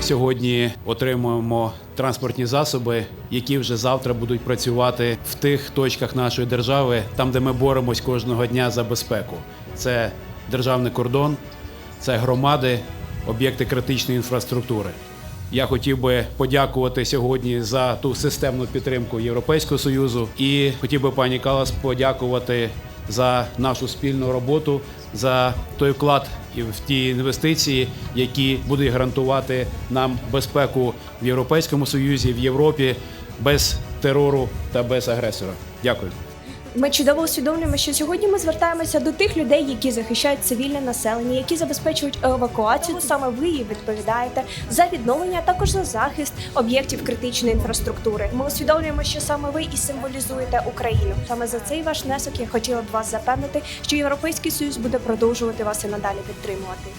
сьогодні отримуємо транспортні засоби, які вже завтра будуть працювати в тих точках нашої держави, там де ми боремось кожного дня за безпеку. Це державний кордон, це громади, об'єкти критичної інфраструктури. Я хотів би подякувати сьогодні за ту системну підтримку Європейського союзу і хотів би пані Калас подякувати за нашу спільну роботу, за той вклад в ті інвестиції, які будуть гарантувати нам безпеку в Європейському Союзі, в Європі без терору та без агресора. Дякую. Ми чудово усвідомлюємо, що сьогодні ми звертаємося до тих людей, які захищають цивільне населення, які забезпечують евакуацію. Тому Саме ви і відповідаєте за відновлення, а також за захист об'єктів критичної інфраструктури. Ми усвідомлюємо, що саме ви і символізуєте Україну. Саме за цей ваш внесок я хотіла б вас запевнити, що Європейський Союз буде продовжувати вас і надалі підтримувати.